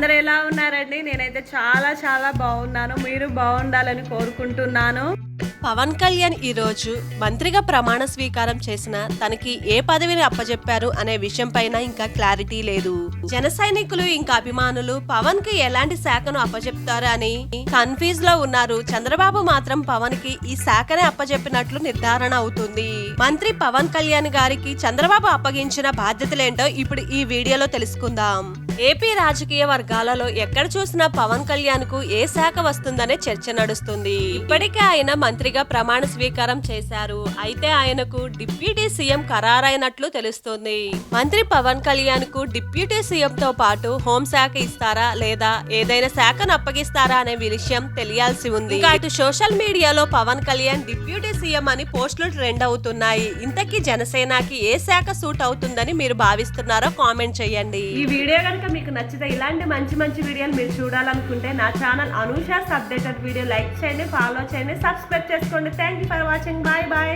అందరు ఎలా ఉన్నారండి? నేనైతే చాలా చాలా బాగున్నాను. మీరు బాగుండాలని కోరుకుంటున్నాను. పవన్ కళ్యాణ్ ఈరోజు మంత్రిగా ప్రమాణ స్వీకారం చేసిన తనకి ఏ పదవిని అప్పజెప్పారు అనే విషయం పైన ఇంకా క్లారిటీ లేదు. జన సైనికులు ఇంకా అభిమానులు పవన్కి ఎలాంటి శాఖను అప్పజెప్తారు అని కన్ఫ్యూజ్లో ఉన్నారు. చంద్రబాబు మాత్రం పవన్కి ఈ శాఖనే అప్పజెప్పినట్లు నిర్ధారణ అవుతుంది. మంత్రి పవన్ కళ్యాణ్ గారికి చంద్రబాబు అప్పగించిన బాధ్యతలేంటో ఇప్పుడు ఈ వీడియోలో తెలుసుకుందాం. ఏపీ రాజకీయ వర్గాలలో ఎక్కడ చూసినా పవన్ కళ్యాణ్కు ఏ శాఖ వస్తుందనే చర్చ నడుస్తుంది. ఇప్పటికే ఆయన మంత్రిగా ప్రమాణ స్వీకారం చేశారు. అయితే ఆయనకు డిప్యూటీ సీఎం ఖరారైనట్లు తెలుస్తుంది. మంత్రి పవన్ కళ్యాణ్కు డిప్యూటీ సీఎం తో పాటు హోంశాఖ ఇస్తారా లేదా ఏదైనా శాఖను అప్పగిస్తారా అనే విషయం తెలియాల్సి ఉంది. అటు సోషల్ మీడియాలో పవన్ కళ్యాణ్ డిప్యూటీ సీఎం అని పోస్టులు ట్రెండ్ అవుతున్నాయి. ఇంతకీ జనసేనకి ఏ శాఖ సూట్ అవుతుందని మీరు భావిస్తున్నారో కామెంట్ చేయండి. ఈ వీడియో కనుక మీకు నచ్చితే ఇలాంటి మంచి మంచి వీడియోలు మీరు చూడాలనుకుంటే నా channel Anusha's updated video like చేయండి ఫాలో చేయండి సబ్స్క్రైబ్ చేసుకోండి. Thank you for watching bye bye